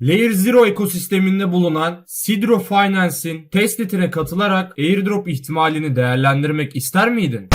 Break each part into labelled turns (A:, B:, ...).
A: Layer Zero ekosisteminde bulunan Sidro Finance'in testnetine katılarak airdrop ihtimalini değerlendirmek ister miydin?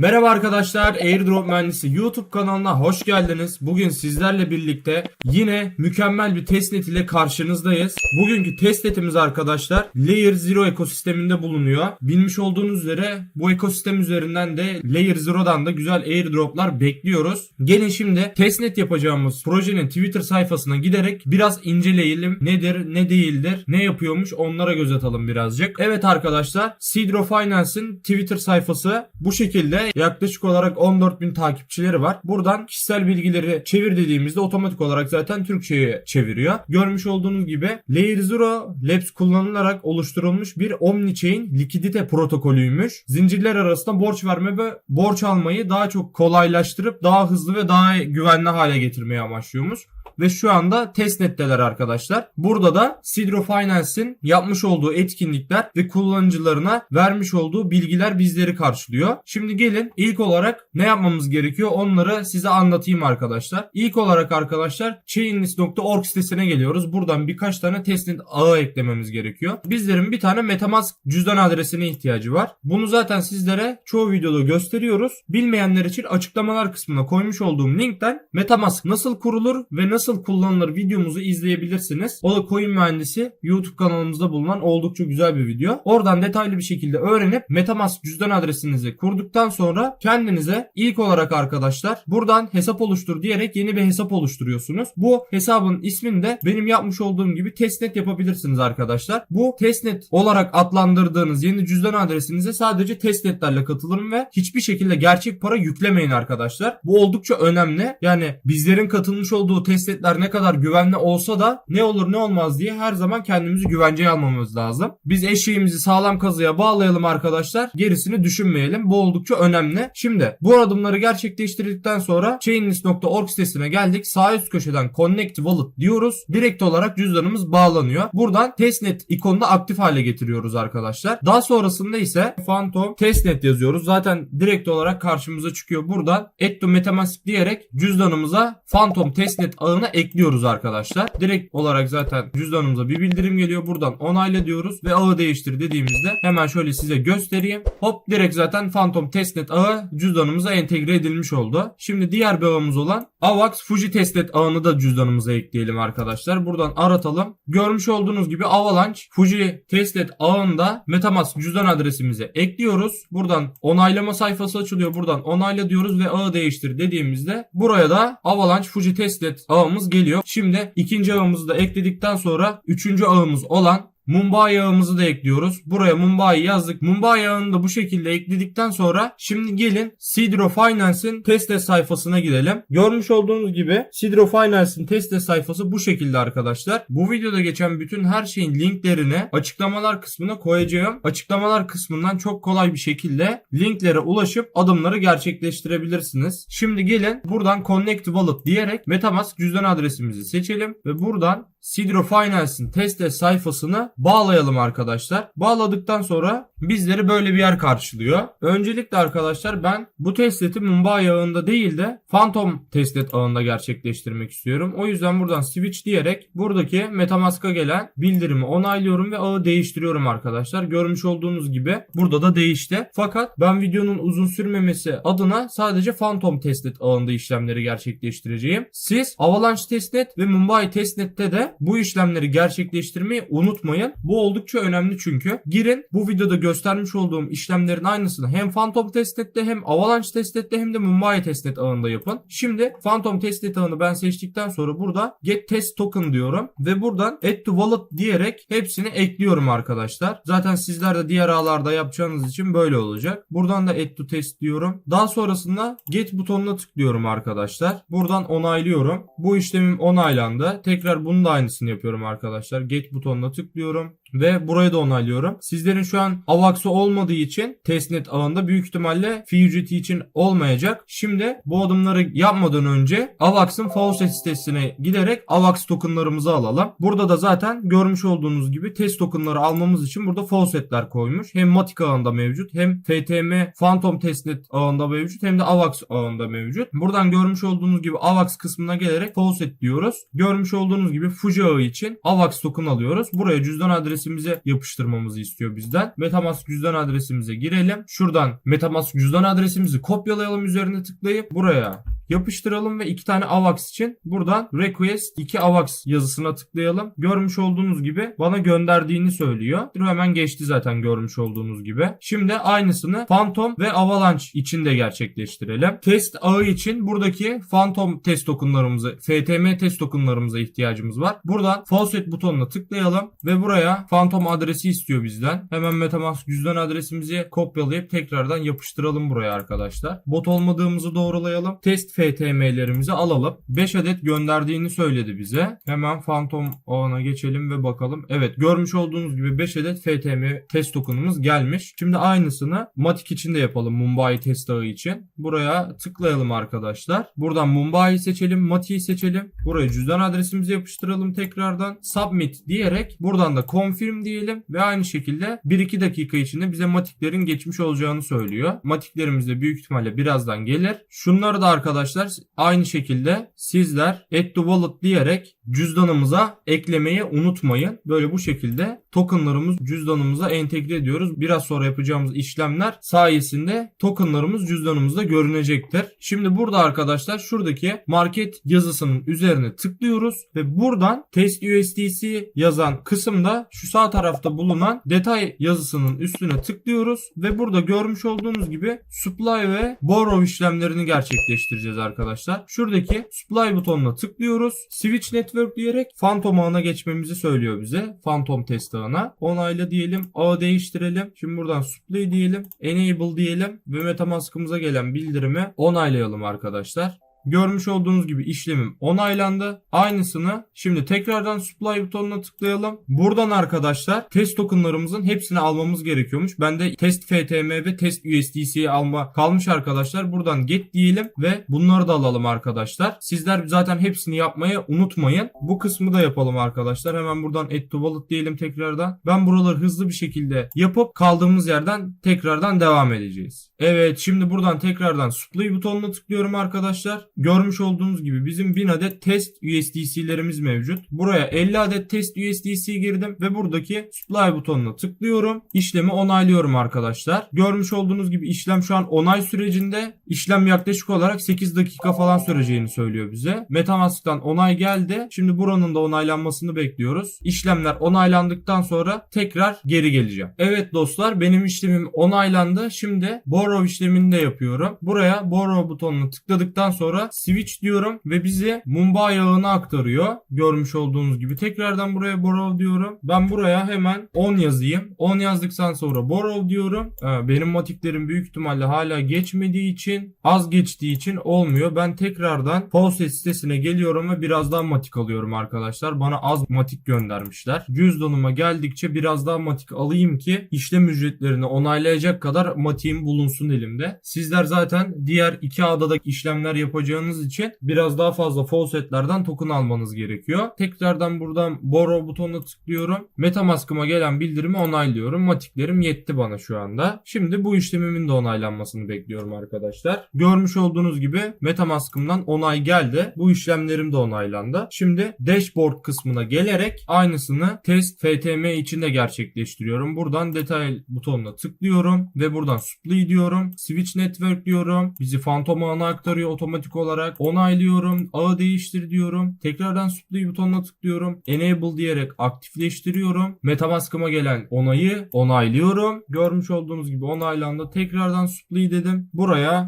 A: Merhaba arkadaşlar, Airdrop Mühendisi YouTube kanalına hoş geldiniz. Bugün sizlerle birlikte yine mükemmel bir testnet ile karşınızdayız. Bugünkü testnetimiz arkadaşlar Layer Zero ekosisteminde bulunuyor. Bilmiş olduğunuz üzere bu ekosistem üzerinden de Layer Zero'dan da güzel airdroplar bekliyoruz. Gelin şimdi testnet yapacağımız projenin Twitter sayfasına giderek biraz inceleyelim. Nedir, ne değildir, ne yapıyormuş onlara göz atalım birazcık. Evet arkadaşlar, Sidro Finance'in Twitter sayfası bu şekilde yaklaşık olarak 14.000 takipçileri var. Buradan kişisel bilgileri çevir dediğimizde otomatik olarak zaten Türkçe'ye çeviriyor. Görmüş olduğunuz gibi Layer Zero Labs kullanılarak oluşturulmuş bir Omnichain likidite protokolüymüş. Zincirler arasında borç verme ve borç almayı daha çok kolaylaştırıp daha hızlı ve daha güvenli hale getirmeyi amaçlıyormuş ve şu anda testnetteler arkadaşlar. Burada da Sidro Finance'in yapmış olduğu etkinlikler ve kullanıcılarına vermiş olduğu bilgiler bizleri karşılıyor. Şimdi gelin ilk olarak ne yapmamız gerekiyor onları size anlatayım arkadaşlar. İlk olarak arkadaşlar chainlist.org sitesine geliyoruz. Buradan birkaç tane testnet ağı eklememiz gerekiyor. Bizlerin bir tane Metamask cüzdan adresine ihtiyacı var. Bunu zaten sizlere çoğu videoda gösteriyoruz. Bilmeyenler için açıklamalar kısmına koymuş olduğum linkten Metamask nasıl kurulur ve nasıl kullanılır videomuzu izleyebilirsiniz. O da Coin Mühendisi YouTube kanalımızda bulunan oldukça güzel bir video. Oradan detaylı bir şekilde öğrenip Metamask cüzdan adresinizi kurduktan sonra kendinize ilk olarak arkadaşlar buradan hesap oluştur diyerek yeni bir hesap oluşturuyorsunuz. Bu hesabın ismini de benim yapmış olduğum gibi testnet yapabilirsiniz arkadaşlar. Bu testnet olarak adlandırdığınız yeni cüzdan adresinize sadece testnetlerle katılın ve hiçbir şekilde gerçek para yüklemeyin arkadaşlar. Bu oldukça önemli. Yani bizlerin katılmış olduğu testnetler ne kadar güvenli olsa da ne olur ne olmaz diye her zaman kendimizi güvenceye almamız lazım. Biz eşeğimizi sağlam kazıya bağlayalım arkadaşlar. Gerisini düşünmeyelim. Bu oldukça önemli. Şimdi bu adımları gerçekleştirdikten sonra chainlist.org sitesine geldik. Sağ üst köşeden connect wallet diyoruz. Direkt olarak cüzdanımız bağlanıyor. Buradan testnet ikonunu aktif hale getiriyoruz arkadaşlar. Daha sonrasında ise phantom testnet yazıyoruz. Zaten direkt olarak karşımıza çıkıyor. Buradan add to metamask diyerek cüzdanımıza phantom testnet ağına ekliyoruz arkadaşlar. Direkt olarak zaten cüzdanımıza bir bildirim geliyor. Buradan onayla diyoruz ve ağı değiştir dediğimizde hemen şöyle size göstereyim. Hop direkt zaten Phantom Testnet ağı cüzdanımıza entegre edilmiş oldu. Şimdi diğer bir ağımız olan Avax Fuji Testnet ağını da cüzdanımıza ekleyelim arkadaşlar. Buradan aratalım. Görmüş olduğunuz gibi Avalanche Fuji Testnet ağında Metamask cüzdan adresimizi ekliyoruz. Buradan onaylama sayfası açılıyor. Buradan onayla diyoruz ve ağı değiştir dediğimizde buraya da Avalanche Fuji Testnet ağımız geliyor. Şimdi ikinci ağımızı da ekledikten sonra üçüncü ağımız olan Mumbai yağımızı da ekliyoruz. Buraya Mumbai yazdık. Mumbai yağını da bu şekilde ekledikten sonra şimdi gelin Sidro Finance'in testnet sayfasına gidelim. Görmüş olduğunuz gibi Sidro Finance'in testnet sayfası bu şekilde arkadaşlar. Bu videoda geçen bütün her şeyin linklerini açıklamalar kısmına koyacağım. Açıklamalar kısmından çok kolay bir şekilde linklere ulaşıp adımları gerçekleştirebilirsiniz. Şimdi gelin buradan Connect Wallet diyerek Metamask cüzdan adresimizi seçelim ve buradan Sidro Finance'in testnet sayfasını bağlayalım arkadaşlar. Bağladıktan sonra bizleri böyle bir yer karşılıyor. Öncelikle arkadaşlar ben bu testneti Mumbai ağında değil de Phantom testnet ağında gerçekleştirmek istiyorum. O yüzden buradan switch diyerek buradaki Metamask'a gelen bildirimi onaylıyorum ve ağı değiştiriyorum arkadaşlar. Görmüş olduğunuz gibi burada da değişti. Fakat ben videonun uzun sürmemesi adına sadece Phantom testnet ağında işlemleri gerçekleştireceğim. Siz Avalanche testnet ve Mumbai testnette de bu işlemleri gerçekleştirmeyi unutmayın. Bu oldukça önemli çünkü. Girin bu videoda göstermiş olduğum işlemlerin aynısını hem Phantom testnette hem Avalanche testnette hem de Mumbai testnet ağında yapın. Şimdi Phantom testnet ağını ben seçtikten sonra burada get test token diyorum ve buradan add to wallet diyerek hepsini ekliyorum arkadaşlar. Zaten sizler de diğer ağlarda yapacağınız için böyle olacak. Buradan da add to test diyorum. Daha sonrasında get butonuna tıklıyorum arkadaşlar. Buradan onaylıyorum. Bu işlemim onaylandı. Tekrar bunu da aynısını yapıyorum arkadaşlar. Get butonuna tıklıyorum ediyorum ve burayı da onaylıyorum. Sizlerin şu an AVAX'ı olmadığı için testnet ağında büyük ihtimalle ücreti için olmayacak. Şimdi bu adımları yapmadan önce AVAX'ın faucet sitesine giderek AVAX tokenlarımızı alalım. Burada da zaten görmüş olduğunuz gibi test tokenları almamız için burada faucetler koymuş. Hem Matic ağında mevcut hem FTM Phantom Testnet ağında mevcut hem de AVAX ağında mevcut. Buradan görmüş olduğunuz gibi AVAX kısmına gelerek faucet diyoruz. Görmüş olduğunuz gibi Fuji ağı için AVAX token alıyoruz. Buraya cüzdan adresimize yapıştırmamızı istiyor bizden. Metamask cüzdan adresimize girelim. Şuradan Metamask cüzdan adresimizi kopyalayalım üzerine tıklayıp buraya yapıştıralım ve iki tane AVAX için buradan request 2 AVAX yazısına tıklayalım. Görmüş olduğunuz gibi bana gönderdiğini söylüyor. Hemen geçti zaten görmüş olduğunuz gibi. Şimdi aynısını Phantom ve Avalanche için de gerçekleştirelim. Test ağı için buradaki Phantom test tokenlarımızı, FTM test tokenlarımıza ihtiyacımız var. Buradan Faucet butonuna tıklayalım ve buraya Phantom adresi istiyor bizden. Hemen Metamask cüzdan adresimizi kopyalayıp tekrardan yapıştıralım buraya arkadaşlar. Bot olmadığımızı doğrulayalım. Test FTM'lerimizi alalım. 5 adet gönderdiğini söyledi bize. Hemen Phantom ağına geçelim ve bakalım. Evet görmüş olduğunuz gibi 5 adet FTM test tokenımız gelmiş. Şimdi aynısını Matic için de yapalım Mumbai test ağı için. Buraya tıklayalım arkadaşlar. Buradan Mumbai'yi seçelim. Matic'i seçelim. Buraya cüzdan adresimizi yapıştıralım tekrardan. Submit diyerek buradan da confirm diyelim ve aynı şekilde 1-2 dakika içinde bize Matic'lerin geçmiş olacağını söylüyor. Matic'lerimiz de büyük ihtimalle birazdan gelir. Şunları da arkadaşlar aynı şekilde sizler add to wallet diyerek cüzdanımıza eklemeyi unutmayın. Böyle bu şekilde tokenlarımız cüzdanımıza entegre ediyoruz. Biraz sonra yapacağımız işlemler sayesinde tokenlarımız cüzdanımızda görünecektir. Şimdi burada arkadaşlar şuradaki market yazısının üzerine tıklıyoruz ve buradan test USDC yazan kısımda şu sağ tarafta bulunan detay yazısının üstüne tıklıyoruz ve burada görmüş olduğunuz gibi supply ve borrow işlemlerini gerçekleştireceğiz arkadaşlar. Şuradaki supply butonuna tıklıyoruz. Switch network diyerek Phantom ağına geçmemizi söylüyor bize. Phantom test ağına. Onayla diyelim. Ağı değiştirelim. Şimdi buradan supply diyelim. Enable diyelim ve Metamask'ımıza gelen bildirimi onaylayalım arkadaşlar. Görmüş olduğunuz gibi işlemim onaylandı. Aynısını şimdi tekrardan supply butonuna tıklayalım. Buradan arkadaşlar test tokenlarımızın hepsini almamız gerekiyormuş. Bende test FTM ve test USDC'yi alma kalmış arkadaşlar. Buradan get diyelim ve bunları da alalım arkadaşlar. Sizler zaten hepsini yapmayı unutmayın. Bu kısmı da yapalım arkadaşlar. Hemen buradan add to wallet diyelim tekrardan. Ben buraları hızlı bir şekilde yapıp kaldığımız yerden tekrardan devam edeceğiz. Evet şimdi buradan tekrardan supply butonuna tıklıyorum arkadaşlar. Görmüş olduğunuz gibi bizim 1000 adet test USDC'lerimiz mevcut. Buraya 50 adet test USDC girdim ve buradaki supply butonuna tıklıyorum. İşlemi onaylıyorum arkadaşlar. Görmüş olduğunuz gibi işlem şu an onay sürecinde. İşlem yaklaşık olarak 8 dakika falan süreceğini söylüyor bize. Metamask'tan onay geldi. Şimdi buranın da onaylanmasını bekliyoruz. İşlemler onaylandıktan sonra tekrar geri geleceğim. Evet dostlar benim işlemim onaylandı. Şimdi borrow işlemini de yapıyorum. Buraya borrow butonuna tıkladıktan sonra switch diyorum ve bizi Mumbai ağına aktarıyor. Görmüş olduğunuz gibi. Tekrardan buraya borrow diyorum. Ben buraya hemen 10 yazayım. 10 yazdıktan sonra borrow diyorum. Ee, benim matiklerim büyük ihtimalle hala geçmediği için az geçtiği için olmuyor. Ben tekrardan Faucet sitesine geliyorum ve biraz daha matik alıyorum arkadaşlar. Bana az matik göndermişler. Cüzdanıma geldikçe biraz daha matik alayım ki işlem ücretlerini onaylayacak kadar matiğim bulunsun elimde. Sizler zaten diğer iki ağda da işlemler yapacağınız için biraz daha fazla faucetlerden token almanız gerekiyor. Tekrardan buradan borrow butonuna tıklıyorum. Metamask'ıma gelen bildirimi onaylıyorum. Matiklerim yetti bana şu anda. Şimdi bu işlemimin de onaylanmasını bekliyorum arkadaşlar. Görmüş olduğunuz gibi Metamask'ımdan onay geldi. Bu işlemlerim de onaylandı. Şimdi dashboard kısmına gelerek aynısını test FTM için de gerçekleştiriyorum. Buradan detay butonuna tıklıyorum ve buradan supply diyorum. Switch network diyorum. Bizi Phantom ağına aktarıyor otomatik olarak. Onaylıyorum. Ağı değiştir diyorum. Tekrardan supply butonuna tıklıyorum. Enable diyerek aktifleştiriyorum. Metamask'ıma gelen onayı onaylıyorum. Görmüş olduğunuz gibi onaylandı. Tekrardan supply dedim. Buraya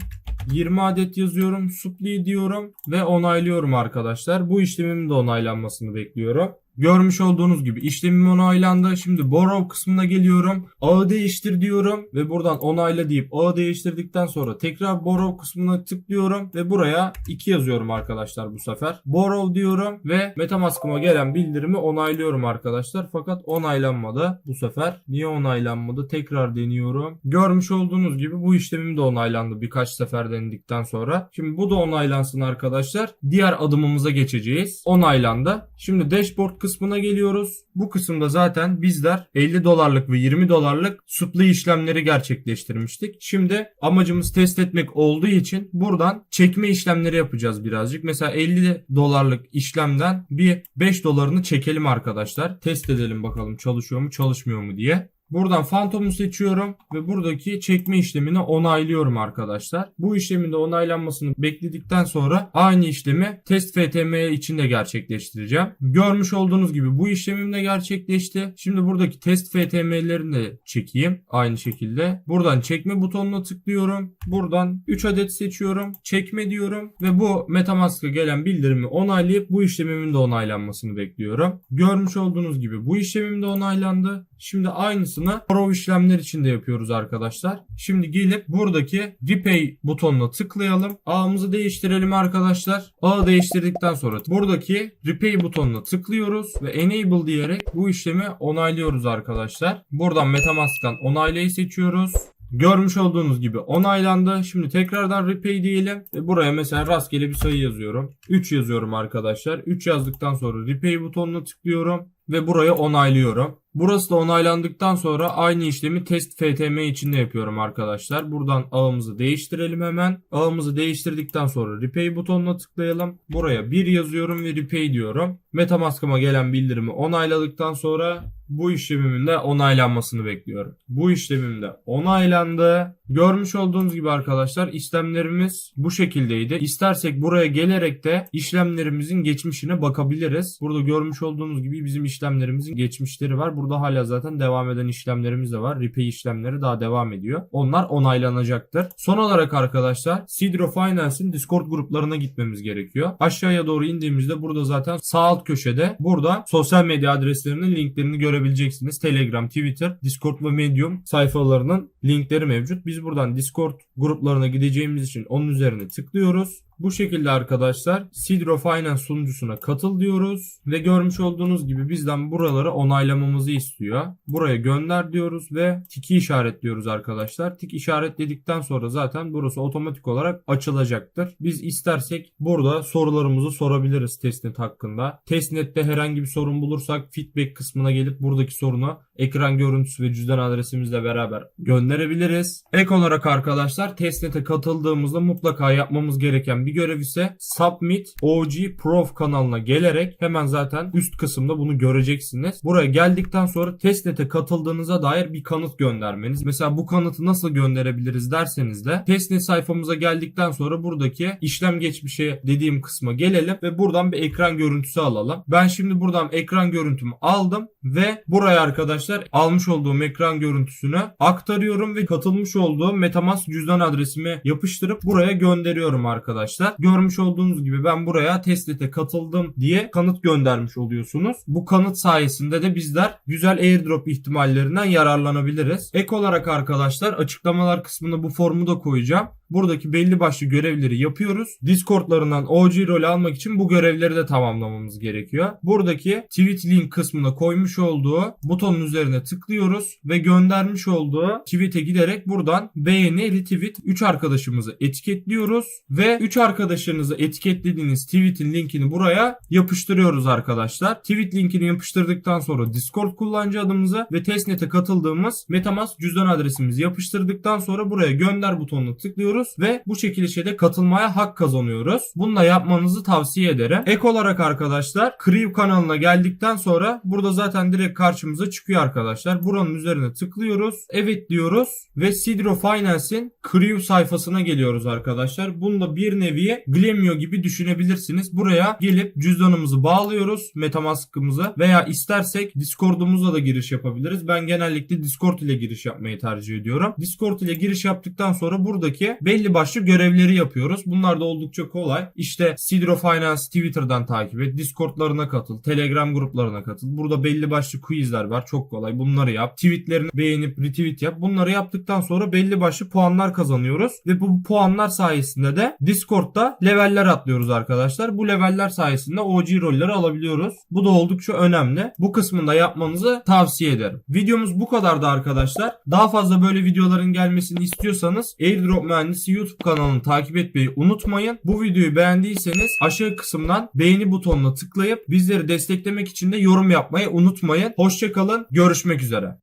A: 20 adet yazıyorum. Supply diyorum ve onaylıyorum arkadaşlar. Bu işlemimin de onaylanmasını bekliyorum. Görmüş olduğunuz gibi işlemim onaylandı. Şimdi borrow kısmına geliyorum. Ağı değiştir diyorum ve buradan onayla deyip ağı değiştirdikten sonra tekrar borrow kısmına tıklıyorum ve buraya 2 yazıyorum arkadaşlar bu sefer. Borrow diyorum ve Metamask'ıma gelen bildirimi onaylıyorum arkadaşlar. Fakat onaylanmadı bu sefer. Niye onaylanmadı? Tekrar deniyorum. Görmüş olduğunuz gibi bu işlemim de onaylandı birkaç sefer denedikten sonra. Şimdi bu da onaylansın arkadaşlar. Diğer adımımıza geçeceğiz. Onaylandı. Şimdi dashboard kısmına geliyoruz. Bu kısımda zaten bizler 50 dolarlık ve 20 dolarlık supply işlemleri gerçekleştirmiştik. Şimdi amacımız test etmek olduğu için buradan çekme işlemleri yapacağız birazcık. Mesela 50 dolarlık işlemden bir 5 dolarını çekelim arkadaşlar. Test edelim bakalım çalışıyor mu çalışmıyor mu diye. Buradan Phantom'u seçiyorum ve buradaki çekme işlemini onaylıyorum arkadaşlar. Bu işlemin de onaylanmasını bekledikten sonra aynı işlemi test FTM için de gerçekleştireceğim. Görmüş olduğunuz gibi bu işlemim de gerçekleşti. Şimdi buradaki test FTM'lerini de çekeyim. Aynı şekilde. Buradan çekme butonuna tıklıyorum. Buradan 3 adet seçiyorum. Çekme diyorum ve bu Metamask'a gelen bildirimi onaylayıp bu işlemimin de onaylanmasını bekliyorum. Görmüş olduğunuz gibi bu işlemim de onaylandı. Şimdi aynısını Borrow işlemler için de yapıyoruz arkadaşlar. Şimdi gelip buradaki Repay butonuna tıklayalım. Ağımızı değiştirelim arkadaşlar. Ağı değiştirdikten sonra buradaki Repay butonuna tıklıyoruz ve Enable diyerek bu işlemi onaylıyoruz arkadaşlar. Buradan Metamask'tan onaylayı seçiyoruz. Görmüş olduğunuz gibi onaylandı. Şimdi tekrardan repay diyelim. Ve buraya mesela rastgele bir sayı yazıyorum. 3 yazıyorum arkadaşlar. 3 yazdıktan sonra repay butonuna tıklıyorum. Ve buraya onaylıyorum. Burası da onaylandıktan sonra aynı işlemi test FTM için de yapıyorum arkadaşlar. Buradan ağımızı değiştirelim hemen. Ağımızı değiştirdikten sonra repay butonuna tıklayalım. Buraya 1 yazıyorum ve repay diyorum. Metamask'ıma gelen bildirimi onayladıktan sonra bu işlemimin de onaylanmasını bekliyorum. Bu işlemim de onaylandı. Görmüş olduğunuz gibi arkadaşlar işlemlerimiz bu şekildeydi. İstersek buraya gelerek de işlemlerimizin geçmişine bakabiliriz. Burada görmüş olduğunuz gibi bizim işlemlerimizin geçmişleri var. Burada hala zaten devam eden işlemlerimiz de var. Repay işlemleri daha devam ediyor. Onlar onaylanacaktır. Son olarak arkadaşlar Sidro Finance'in Discord gruplarına gitmemiz gerekiyor. Aşağıya doğru indiğimizde burada zaten sağ alt köşede burada sosyal medya adreslerinin linklerini görebileceksiniz. Telegram, Twitter, Discord ve Medium sayfalarının linkleri mevcut. Biz buradan Discord gruplarına gideceğimiz için onun üzerine tıklıyoruz. Bu şekilde arkadaşlar Sidro Finance sunucusuna katıl diyoruz ve görmüş olduğunuz gibi bizden buraları onaylamamızı istiyor. Buraya gönder diyoruz ve tiki işaretliyoruz arkadaşlar. Tik işaretledikten sonra zaten burası otomatik olarak açılacaktır. Biz istersek burada sorularımızı sorabiliriz testnet hakkında. Testnet'te herhangi bir sorun bulursak feedback kısmına gelip buradaki sorunu ekran görüntüsü ve cüzdan adresimizle beraber gönderebiliriz. Ek olarak arkadaşlar testnet'e katıldığımızda mutlaka yapmamız gereken bir görev ise Submit OG Prof kanalına gelerek hemen zaten üst kısımda bunu göreceksiniz. Buraya geldikten sonra testnet'e katıldığınıza dair bir kanıt göndermeniz. Mesela bu kanıtı nasıl gönderebiliriz derseniz de testnet sayfamıza geldikten sonra buradaki işlem geçmişi dediğim kısma gelelim ve buradan bir ekran görüntüsü alalım. Ben şimdi buradan ekran görüntümü aldım ve buraya arkadaşlar almış olduğum ekran görüntüsünü aktarıyorum ve katılmış olduğum Metamask cüzdan adresimi yapıştırıp buraya gönderiyorum arkadaşlar. Görmüş olduğunuz gibi ben buraya testnet'e katıldım diye kanıt göndermiş oluyorsunuz. Bu kanıt sayesinde de bizler güzel airdrop ihtimallerinden yararlanabiliriz. Ek olarak arkadaşlar açıklamalar kısmına bu formu da koyacağım. Buradaki belli başlı görevleri yapıyoruz. Discord'larından OG rol almak için bu görevleri de tamamlamamız gerekiyor. Buradaki tweet link kısmına koymuş olduğu butonun üzerine tıklıyoruz ve göndermiş olduğu tweet'e giderek buradan beğeni, retweet 3 arkadaşımızı etiketliyoruz ve 3 arkadaşlarınızı etiketlediğiniz tweet'in linkini buraya yapıştırıyoruz arkadaşlar. Tweet linkini yapıştırdıktan sonra Discord kullanıcı adımızı ve testnet'e katıldığımız MetaMask cüzdan adresimizi yapıştırdıktan sonra buraya gönder butonuna tıklıyoruz ve bu çekilişe de katılmaya hak kazanıyoruz. Bunu da yapmanızı tavsiye ederim. Ek olarak arkadaşlar Crew kanalına geldikten sonra burada zaten direkt karşımıza çıkıyor arkadaşlar. Buranın üzerine tıklıyoruz. Evet diyoruz ve Sidro Finance'in Crew sayfasına geliyoruz arkadaşlar. Bunu da bir nevi Glemio gibi düşünebilirsiniz. Buraya gelip cüzdanımızı bağlıyoruz. Metamask'ımızı veya istersek Discord'umuza da giriş yapabiliriz. Ben genellikle Discord ile giriş yapmayı tercih ediyorum. Discord ile giriş yaptıktan sonra buradaki belli başlı görevleri yapıyoruz. Bunlar da oldukça kolay. İşte Sidro Finance Twitter'dan takip et. Discord'larına katıl. Telegram gruplarına katıl. Burada belli başlı quizler var. Çok kolay. Bunları yap. Tweetlerini beğenip retweet yap. Bunları yaptıktan sonra belli başlı puanlar kazanıyoruz. Ve bu puanlar sayesinde de Discord'da leveller atlıyoruz arkadaşlar. Bu leveller sayesinde OG rolleri alabiliyoruz. Bu da oldukça önemli. Bu kısmında yapmanızı tavsiye ederim. Videomuz bu kadardı arkadaşlar. Daha fazla böyle videoların gelmesini istiyorsanız Airdrop Mühendisi YouTube kanalını takip etmeyi unutmayın. Bu videoyu beğendiyseniz aşağı kısımdan beğeni butonuna tıklayıp bizleri desteklemek için de yorum yapmayı unutmayın. Hoşçakalın. Görüşmek üzere.